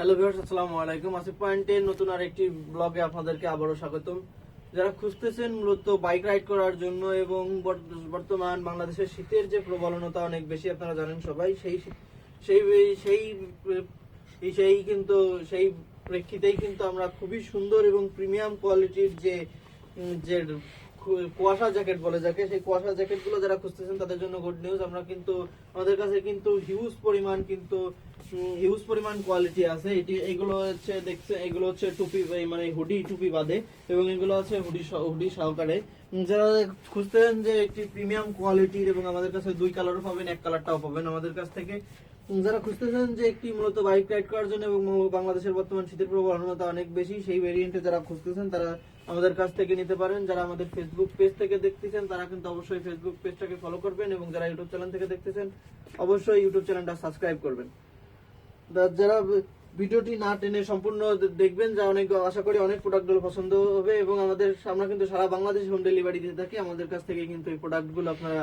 Hello viewers, আসসালামু আলাইকুম। আসিফ পয়েন্টে নতুন আরেকটি ব্লগে আপনাদেরকে আবারও স্বাগতম। যারা খুঁজতেছেন মূলত বাইক রাইড করার জন্য এবং বর্ত- বর্তমান বাংলাদেশের শীতের যে প্রবলনতা অনেক বেশি আপনারা জানেন সবাই, সেই সেই সেই সেই কিন্তু, সেই প্রেক্ষিতেই কিন্তু আমরা খুবই সুন্দর এবং প্রিমিয়াম কোয়ালিটির যে যে কুয়াশা জ্যাকেট বলে যাকে, সেই কুয়াশা জ্যাকেটগুলো যারা খুঁজতেছেন তাদের জন্য গুড নিউজ আমরা কিন্তু, আমাদের কাছে কিন্তু হিউজ পরিমাণ কিন্তু হিউজ পরিমাণ কোয়ালিটি আছে। এটি, এগুলো হচ্ছে, দেখছে, এগুলো হচ্ছে টুপি মানে হুডি, টুপি বাদে, এবং এগুলো হচ্ছে হুডি হুডি সহকারে যারা খুঁজতেন যে একটি প্রিমিয়াম কোয়ালিটির এবং আমাদের কাছে দুই কালারও পাবেন, এক কালারটাও পাবেন, আমাদের কাছ থেকে যারা খুঁজতেছেন যে একটি মূলত বাইক রাইড করার জন্য এবং বাংলাদেশের বর্তমান শীতের প্রবণতা অনেক বেশি, সেই ভেরিয়েন্টে যারা খুঁজতেছেন, তারা আমাদের কাছ থেকে নিতে পারেন। যারা আমাদের ফেসবুক পেজ থেকে দেখতেছেন, তারা কিন্তু অবশ্যই ফেসবুক পেজটাকে ফলো করবেন এবং যারা ইউটিউব চ্যানেল থেকে দেখতেছেন, অবশ্যই ইউটিউব চ্যানেলটা সাবস্ক্রাইব করবেন। যারা ভিডিওটি না টেনে সম্পূর্ণ দেখবেন, যা অনেক, আশা করি অনেক প্রোডাক্টগুলো পছন্দ হবে এবং আমাদের আমরা কিন্তু সারা বাংলাদেশ হোম ডেলিভারি দিতে থাকি। আমাদের কাছ থেকে কিন্তু এই প্রোডাক্টগুলো আপনারা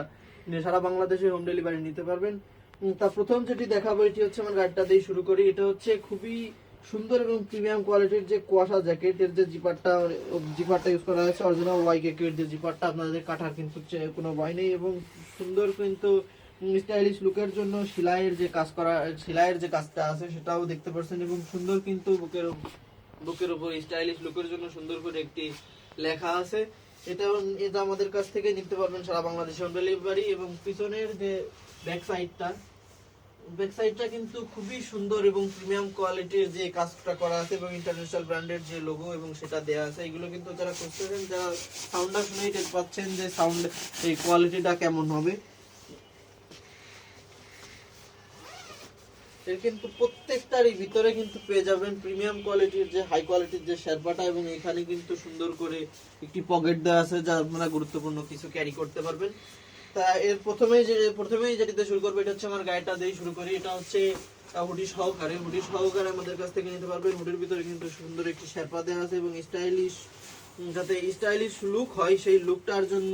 সারা বাংলাদেশে হোম ডেলিভারি নিতে পারবেন। তা প্রথম যেটি দেখাবো, এটি হচ্ছে আমার গাড়িটা দিয়ে শুরু করি। এটা হচ্ছে খুবই সুন্দর এবং প্রিমিয়াম কোয়ালিটির যে কুয়াশা জ্যাকেটের যে জিপারটা জিপারটা ইউজ করা হয়েছে অরিজিনাল ওয়াই কেকের যে জিপারটা আপনাদের কাটার কিন্তু কোনো ভয় নেই এবং সুন্দর কিন্তু স্টাইলিশ লুকের জন্য সেলাইয়ের যে কাজ করা, সেলাইয়ের যে কাজটা আছে সেটাও দেখতে পাচ্ছেন এবং সুন্দর কিন্তু বুকের বুকের উপর স্টাইলিশ লুকের জন্য সুন্দর করে একটি লেখা আছে। এটা এটা আমাদের কাছ থেকে নিতে পারবেন সারা বাংলাদেশে হোম ডেলিভারি এবং পিছনের যে ব্যাক সাইডটা ব্যাক সাইডটা কিন্তু খুবই সুন্দর এবং প্রিমিয়াম কোয়ালিটির যে কাজটা করা আছে এবং ইন্টারন্যাশনাল ব্র্যান্ডের যে লোগো এবং সেটা দেয়া আছে, এগুলো কিন্তু যারা খুঁজতেছেন, যারা সাউন্ডটা শুনেই পাচ্ছেন যে সাউন্ড এই কোয়ালিটিটা কেমন হবে। এর কিন্তু প্রত্যেকটারই ভিতরে কিন্তু পেয়ে যাবেন প্রিমিয়াম কোয়ালিটির যে হাই কোয়ালিটির যে শেরপাটা এবং এখানে কিন্তু সুন্দর করে একটি পকেট দেওয়া আছে যা আপনারা গুরুত্বপূর্ণ কিছু ক্যারি করতে পারবেন। তা এর প্রথমেই যে, প্রথমেই যেটিতে শুরু করব, এটা হচ্ছে আমার গাড়িটা দিয়ে শুরু করি। এটা হচ্ছে হুডি সহকারে হুডি সহকারে আমাদের কাছ থেকে নিতে পারবেন। হুডির ভিতরে কিন্তু সুন্দর একটি শেরপা দেওয়া আছে এবং স্টাইলিশ যাতে স্টাইলিশ লুক হয়, সেই লুকটার জন্য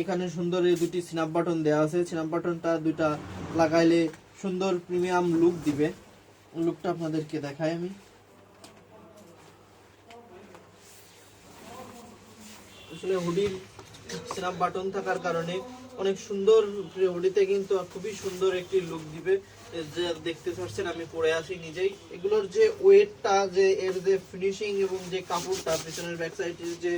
এখানে সুন্দর দুটি স্ন্যাপ বাটন দেওয়া আছে। স্ন্যাপ বাটনটা দুইটা লাগাইলে সুন্দর প্রিমিয়াম লুক দিবে। লুকটা আপনাদেরকে দেখাই আমি। আসলে হুডির স্ন্যাপ বাটন থাকার কারণে অনেক সুন্দর হুডিতে কিন্তু খুবই সুন্দর একটি লুক দিবে। যে দেখতে পাচ্ছেন, আমি পরে আছি নিজেই। এগুলোর যে ওয়েটটা, যে এর যে ফিনিশিং এবং যে কাপড়টা পিছনের ব্যাক সাইডের যে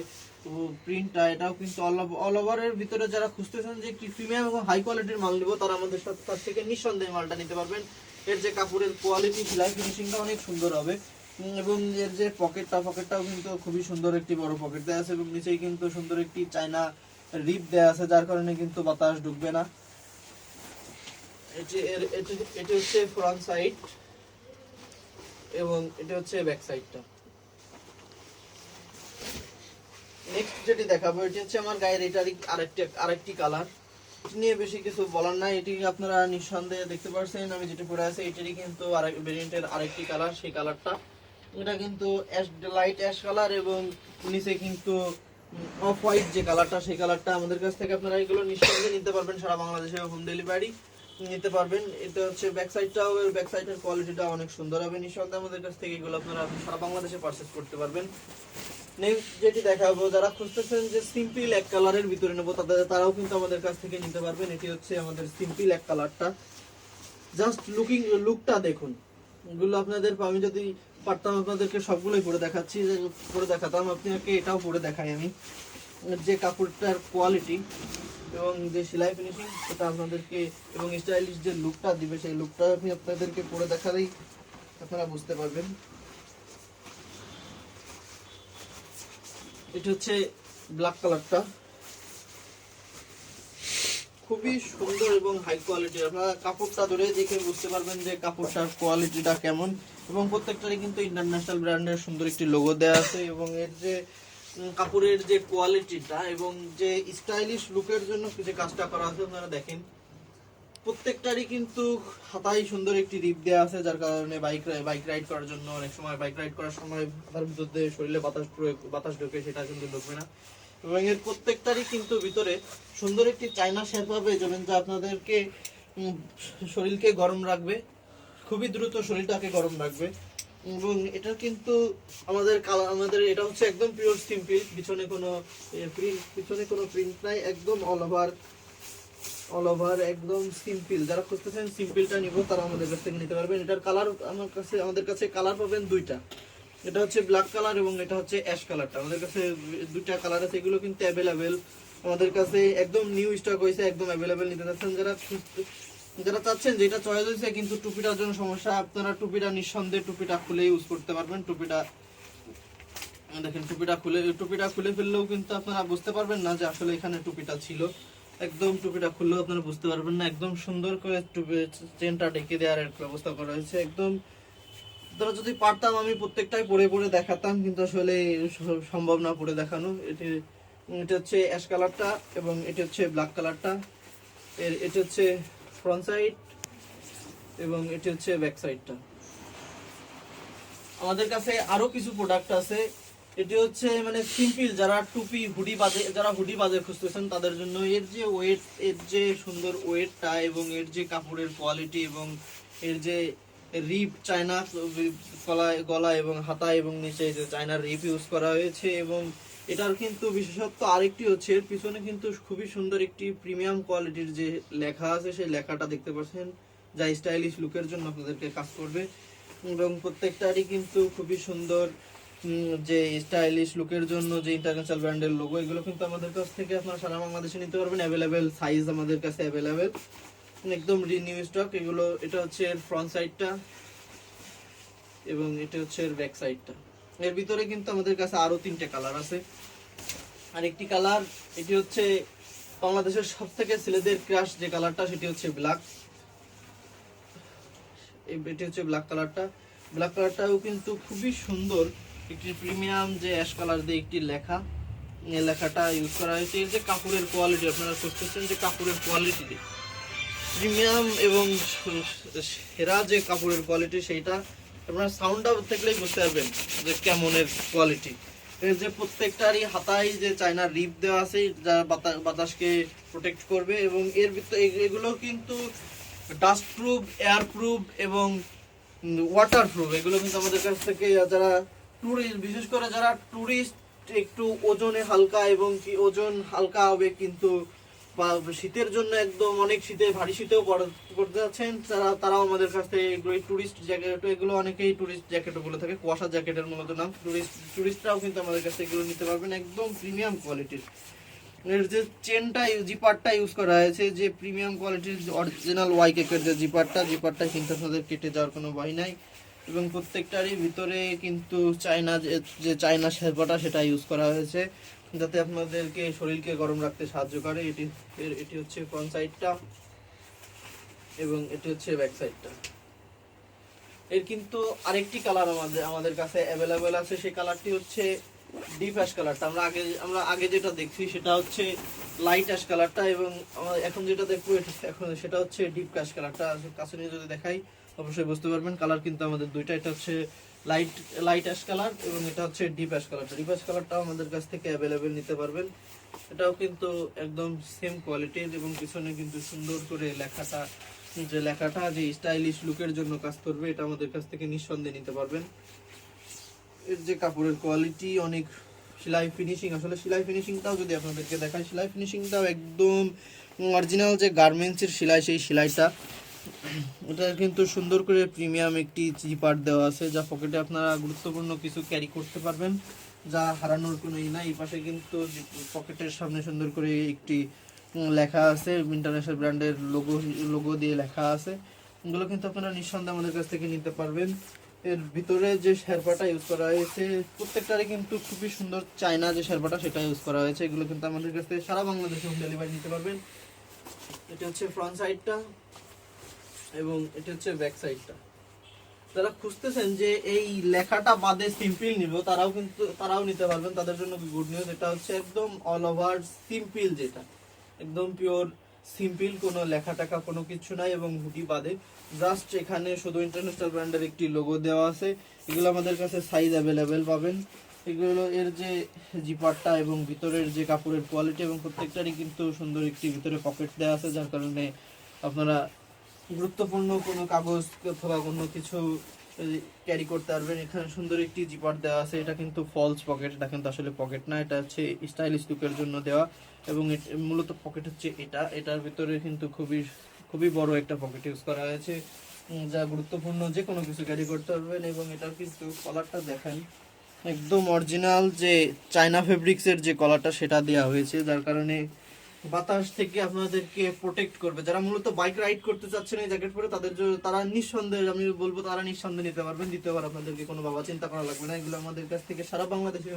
প্রিন্টটা এটাও কিন্তু অল ওভারের ভিতরে যারা খুঁজতেছেন যে কি প্রিমিয়াম এবং হাই কোয়ালিটির মাল নিব, তারা আমাদের সাথে, তার থেকে নিঃসন্দেহে মালটা নিতে পারবেন। এর যে কাপড়ের কোয়ালিটি সেলাই ফিনিশিংটা অনেক সুন্দর হবে। এবং এর যে পকেটটা পকেটটাও কিন্তু খুবই সুন্দর একটি বড় পকেট দেওয়া আছে এবং নিচেই কিন্তু সুন্দর একটি চায়না রিপ দেওয়া আছে, যার কারণে কিন্তু বাতাস ঢুকবে না। এটি এটি হচ্ছে ফ্রন্ট সাইড এবং এটা হচ্ছে ব্যাক সাইডটা নেক্সট যেটি দেখাবো, এটি হচ্ছে আমার গায়ের এটারই আরেকটি আরেকটি কালার নিয়ে বেশি কিছু বলার নাই, এটি আপনারা নিঃসন্দেহে দেখতে পাচ্ছেন আমি যেটা পরে আছে, এটারই কিন্তু আরেক ভেরিয়েন্টের আরেকটি কালার সেই কালারটা এটা কিন্তু অ্যাশ লাইট অ্যাশ কালার এবং নিচে কিন্তু অফ হোয়াইট যে কালারটা সেই কালারটা আমাদের কাছ থেকে আপনারা এগুলো নিঃসন্দেহে নিতে পারবেন সারা বাংলাদেশে হোম ডেলিভারি নিতে পারবেন। এটা হচ্ছে ব্যাক সাইডটাও ব্যাক সাইডের কোয়ালিটিটা অনেক সুন্দর হবে নিঃসন্দেহে আমাদের কাছ থেকে এগুলো আপনারা সারা বাংলাদেশে পারচেস করতে পারবেন। নেক্সট যেটি দেখাবো, যারা খুঁজতেছেন যে সিম্পল এক কালারের ভিতরে নেব, তাদের, তারাও কিন্তু আমাদের কাছ থেকে নিতে পারবেন। এটি হচ্ছে আমাদের সিম্পল এক কালারটা জাস্ট লুকিং লুকটা দেখুন। এগুলো আপনাদের, আমি যদি পারতাম আপনাদেরকে সবগুলোই পরে দেখাচ্ছি পরে দেখাতাম। আপনাকে এটাও পরে দেখাই আমি। যে কাপড়টার কোয়ালিটি এবং যে সেলাই ফিনিশিং সেটা আপনাদেরকে এবং স্টাইলিশ যে লুকটা দিবে, সেই লুকটা আমি আপনাদেরকে পরে দেখালেই আপনারা বুঝতে পারবেন। এটা হচ্ছে ব্ল্যাক কালারটা খুবই সুন্দর এবং হাই কোয়ালিটি আপনারা কাপড়টা ধরে দেখে বুঝতে পারবেন যে কাপড়টার কোয়ালিটিটা কেমন। এবং প্রত্যেকটারই কিন্তু ইন্টারন্যাশনাল ব্র্যান্ডের সুন্দর একটি লোগো দেওয়া আছে এবং এর যে কাপড়ের যে কোয়ালিটিটা এবং যে স্টাইলিশ লুকের জন্য যে কাজটা করা আছে, আপনারা দেখেন। প্রত্যেকটারই কিন্তু হাতায় সুন্দর একটি রিপ দেওয়া আছে, যার কারণে বাইক বাইক রাইড করার জন্য অনেক সময় বাইক রাইড করার সময় তার ভিতর দিয়ে শরীরে বাতাস বাতাস ঢোকে, সেটা কিন্তু ঢুকবে না। এবং এর প্রত্যেকটারই কিন্তু ভিতরে সুন্দর একটি চাইনা শেপ হবে যেমন যা আপনাদেরকে শরীরকে গরম রাখবে। খুবই দ্রুত শরীরটাকে গরম রাখবে। এবং এটা কিন্তু আমাদের কালার আমাদের এটা হচ্ছে একদম পিওর সিম্পল পিছনে কোনো প্রিন্ট পিছনে কোনো প্রিন্ট নাই, একদম অল ওভার অল ওভার একদম সিম্পল যারা খুঁজতেছেন সিম্পলটা নিব, তারা আমাদের কাছ থেকে নিতে পারবেন। এটার কালার আমার কাছে আমাদের কাছে কালার পাবেন দুইটা। এটা হচ্ছে ব্ল্যাক কালার এবং এটা হচ্ছে অ্যাশ কালারটা আমাদের কাছে দুইটা কালার আছে, এগুলো কিন্তু অ্যাভেলেবেল আমাদের কাছে একদম নিউ স্টক হয়েছে, একদম অ্যাভেলেবেল নিতে চাচ্ছেন। যারা যারা চাচ্ছেন যেটা চয়েস হয়েছে, কিন্তু টুপিটার জন্য সমস্যা, আপনারা টুপিটা নিঃসন্দেহে টুপিটা খুলে ইউজ করতে পারবেন। টুপিটা, দেখেন, টুপিটা খুলে টুপিটা খুলে ফেললেও কিন্তু আপনারা বুঝতে পারবেন না যে আসলে এখানে টুপিটা ছিল। একদম টুপিটা খুললেও আপনারা বুঝতে পারবেন না। একদম সুন্দর করে টুপি, চেনটা ঢেকে দেওয়ার ব্যবস্থা করা হয়েছে। একদম, ধরো যদি পারতাম আমি প্রত্যেকটাই পরে পরে দেখাতাম, কিন্তু আসলে সম্ভব না পরে দেখানো। এটি এটা হচ্ছে অ্যাশ কালারটা এবং এটি হচ্ছে ব্ল্যাক কালারটা। এর, এটি হচ্ছে ফ্রন্ট সাইড এবং এটি হচ্ছে ব্যাক সাইডটা আমাদের কাছে আরও কিছু প্রোডাক্ট আছে। এটি হচ্ছে মানে সিম্পল যারা টুপি, হুডি বাজে যারা হুডি বাজে খুঁজতেছেন, তাদের জন্য এর যে ওয়েট এর যে সুন্দর ওয়েটটা এবং এর যে কাপড়ের কোয়ালিটি এবং এর যে রিপ চায়না, গলায় গলা এবং হাতা এবং নিচে যে চায়নার রিপ ইউজ করা হয়েছে এবং এটার কিন্তু বিশেষত্ব আরেকটি হচ্ছে, এর পিছনে কিন্তু খুবই সুন্দর একটি প্রিমিয়াম কোয়ালিটির যে লেখা আছে, সেই লেখাটা দেখতে পাচ্ছেন। যা স্টাইলিশ লুকের জন্য আপনাদেরকে কাজ করবে। এবং প্রত্যেকটারই কিন্তু খুবই সুন্দর যে স্টাইলিশ লুকের জন্য যে ইন্টারন্যাশনাল ব্র্যান্ডের লোগো এগুলো কিন্তু আমাদের কাছ থেকে আপনারা সারা বাংলাদেশে নিতে পারবেন। অ্যাভেলেবেল সাইজ আমাদের কাছে অ্যাভেলেবেল একদম রিনিউ স্টক এগুলো, এটা হচ্ছে এর ফ্রন্ট সাইডটা এবং এটা হচ্ছে এর ব্যাক সাইডটা এর ভিতরে কিন্তু আমাদের কাছে আরও তিনটে কালার আছে। আর একটি কালার, এটি হচ্ছে বাংলাদেশের সব থেকে ছেলেদের ক্রাশ যে কালারটা, সেটি হচ্ছে ব্ল্যাক এটি হচ্ছে ব্ল্যাক কালারটা। ব্ল্যাক কালারটাও কিন্তু খুবই সুন্দর। একটি প্রিমিয়াম যে অ্যাশ কালার দিয়ে একটি লেখা। লেখাটা ইউজ করা হয়েছে। এর যে কাপড়ের কোয়ালিটি আপনারা খুঁজতেছেন যে কাপড়ের কোয়ালিটি প্রিমিয়াম এবং সেরা যে কাপড়ের কোয়ালিটি সেইটা আপনার সাউন্ডটা দেখলেই বুঝতে পারবেন যে কেমনের কোয়ালিটি এর যে প্রত্যেকটারই হাতায় যে চায়না রিপ দেওয়া আছে, যা বাতা- বাতাসকে প্রোটেক্ট করবে এবং এর ভিতরে এগুলো কিন্তু ডাস্ট প্রুফ এয়ার প্রুফ এবং ওয়াটার প্রুফ এগুলো কিন্তু আমাদের কাছ থেকে যারা টুরিস্ট বিশেষ করে যারা টুরিস্ট একটু ওজনে হালকা এবং কি ওজন হালকা হবে কিন্তু শীতের জন্য একদম অনেক শীতে ভারী শীতেও পড়তে যাচ্ছেন। তারা, তারাও আমাদের কাছ থেকে এগুলো টুরিস্ট জ্যাকেট এগুলো অনেকেই টুরিস্ট জ্যাকেট বলে থাকে, কুয়াশা জ্যাকেটের মূলত নাম। টুরিস্ট টুরিস্টরাও কিন্তু আমাদের কাছ থেকে এগুলো নিতে পারবেন, একদম প্রিমিয়াম কোয়ালিটির এর যে চেনটা জিপারটা ইউজ করা হয়েছে, যে প্রিমিয়াম কোয়ালিটির অরিজিনাল ওয়াই কেকের যে জিপারটা জিপারটা কিন্তু আপনাদের কেটে যাওয়ার কোনো ভয় নাই। এবং প্রত্যেকটারই ভিতরে কিন্তু চায়না যে- যে চায়না শেরপাটা সেটা ইউজ করা হয়েছে। যাতে আপনাদেরকে শরীরকে গরম রাখতে সাহায্য করে, এটি, এর- এটি হচ্ছে ফ্রন্ট সাইডটা এবং এটি হচ্ছে ব্যাক সাইডটা এর কিন্তু আরেকটি কালার আমাদের আমাদের কাছে অ্যাভেলেবেল আছে, সেই কালারটি হচ্ছে ডিপ অ্যাশ কালারটা আমরা আগে আমরা আগে যেটা দেখছি সেটা হচ্ছে লাইট অ্যাশ কালারটা এবং এখন যেটা দেখব এখন সেটা হচ্ছে ডিপ অ্যাশ কালারটা কাছে নিয়ে যদি দেখাই, অবশ্যই বুঝতে পারবেন। কালার কিন্তু আমাদের দুইটা, এটা হচ্ছে লাইট লাইট অ্যাশ কালার এবং এটা হচ্ছে ডিপ অ্যাশ কালারটা ডিপ অ্যাশ কালারটাও আমাদের কাছ থেকে অ্যাভেলেবেল নিতে পারবেন। এটাও কিন্তু একদম সেম কোয়ালিটির এবং পিছনে কিন্তু সুন্দর করে লেখাটা, যে লেখাটা, যে স্টাইলিশ লুকের জন্য কাজ করবে, এটা আমাদের কাছ থেকে নিঃসন্দেহে নিতে পারবেন। এর যে কাপড়ের কোয়ালিটি অনেক সেলাই ফিনিশিং আসলে সেলাই ফিনিশিংটাও যদি আপনাদেরকে দেখাই, সেলাই ফিনিশিংটাও একদম অরিজিনাল যে গার্মেন্টসের সেলাই, সেই সেলাইটা এটা কিন্তু সুন্দর করে প্রিমিয়াম একটি জিপার দেওয়া আছে, যা পকেটে আপনারা গুরুত্বপূর্ণ কিছু ক্যারি করতে পারবেন, যা হারানোর কোনো ই নাই। এই পাশে কিন্তু পকেটের সামনে সুন্দর করে একটি লেখা আছে ইন্টারন্যাশনাল ব্র্যান্ডের লোগো লোগো দিয়ে লেখা আছে। এগুলো কিন্তু আপনারা নিঃসন্দেহে আমাদের কাছ থেকে নিতে পারবেন। এর ভিতরে যে শেরপাটা ইউজ করা হয়েছে, প্রত্যেকটারই কিন্তু খুবই সুন্দর চায়না যে শেরপাটা, সেটা ইউজ করা হয়েছে। এগুলো কিন্তু আমাদের কাছ থেকে সারা বাংলাদেশে হোম ডেলিভারি নিতে পারবেন। এটা হচ্ছে ফ্রন্ট সাইডটা এবং এটা হচ্ছে ব্যাক সাইডটা যারা খুঁজতেছেন যে এই লেখাটা বাদে সিম্পল নিব, তারাও কিন্তু, তারাও নিতে পারবেন। তাদের জন্য গুড নিউজ এটা হচ্ছে একদম অল ওভার সিম্পল যেটা। একদম পিওর সিম্পল কোনো লেখা টাকা কোনো কিছু নাই এবং হুডি বাদে। জাস্ট এখানে শুধু ইন্টারন্যাশনাল ব্র্যান্ডের একটি লোগো দেওয়া আছে। এগুলো আমাদের কাছে সাইজ অ্যাভেলেবেল পাবেন। এগুলো এর যে জিপারটা এবং ভিতরের যে কাপড়ের কোয়ালিটি এবং প্রত্যেকটারই কিন্তু সুন্দর একটি ভিতরে পকেট দেওয়া আছে, যার কারণে আপনারা গুরুত্বপূর্ণ কোনো কাগজ অথবা কোনো কিছু ক্যারি করতে পারবেন। এখানে সুন্দর একটি জিপার দেওয়া আছে। এটা কিন্তু ফলস পকেট এটা কিন্তু আসলে পকেট না। এটা হচ্ছে স্টাইলিশ লুকের জন্য দেওয়া এবং মূলত পকেট হচ্ছে এটা। এটার ভিতরে কিন্তু খুবই খুবই বড় একটা পকেট ইউজ করা হয়েছে যা গুরুত্বপূর্ণ যে কোনো কিছু ক্যারি করতে পারবেন এবং এটার কিন্তু কলারটা দেখেন, একদম অরিজিনাল যে চায়না ফেব্রিক্সের যে কলারটা সেটা দেওয়া হয়েছে, যার কারণে বাতাস থেকে আপনাদেরকে প্রোটেক্ট করবে। যারা মূলত বাইক রাইড করতে চাচ্ছেন এই জ্যাকেট পরে, তাদের জন্য তারা নিঃসন্দেহে, আমি বলব তারা নিঃসন্দেহে নিতে পারবেন দ্বিতীয়বার আপনাদেরকে কোনো বাবা চিন্তা করা লাগবে না। এগুলো আমাদের কাছ থেকে সারা বাংলাদেশে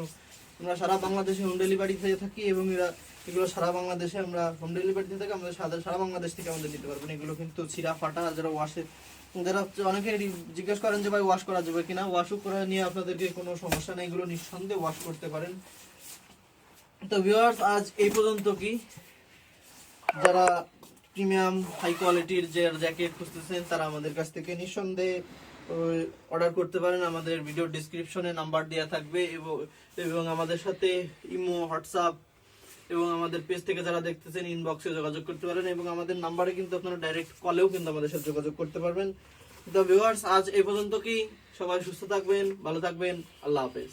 আমরা সারা বাংলাদেশে হোম ডেলিভারি দিয়ে থাকি এবং এরা, এগুলো সারা বাংলাদেশে আমরা হোম ডেলিভারি দিয়ে থাকি, আমাদের সারা সারা বাংলাদেশ থেকে আমাদের দিতে পারবেন। এগুলো কিন্তু ছিঁড়া ফাটা, যারা ওয়াশে যারা অনেকে জিজ্ঞেস করেন যে, ভাই ওয়াশ করা যাবে কিনা? ওয়াশও করা নিয়ে আপনাদেরকে কোনো সমস্যা নেই, এগুলো নিঃসন্দেহে ওয়াশ করতে পারেন। তো ভিউয়ার্স আজ এই পর্যন্ত কি? যারা প্রিমিয়াম হাই কোয়ালিটির যে জ্যাকেট খুঁজতেছেন, তারা আমাদের কাছ থেকে নিঃসন্দেহে অর্ডার করতে পারেন। আমাদের ভিডিও ডিসক্রিপশনে নাম্বার দেওয়া থাকবে এবং এবং আমাদের সাথে ইমো হোয়াটসঅ্যাপ এবং আমাদের পেজ থেকে যারা দেখতেছেন ইনবক্সে যোগাযোগ করতে পারেন এবং আমাদের নাম্বারে কিন্তু আপনারা ডাইরেক্ট কলেও কিন্তু আমাদের সাথে যোগাযোগ করতে পারবেন। দ্য ভিউয়ার্স আজ এই পর্যন্ত কি? সবাই সুস্থ থাকবেন, ভালো থাকবেন। আল্লাহ হাফেজ।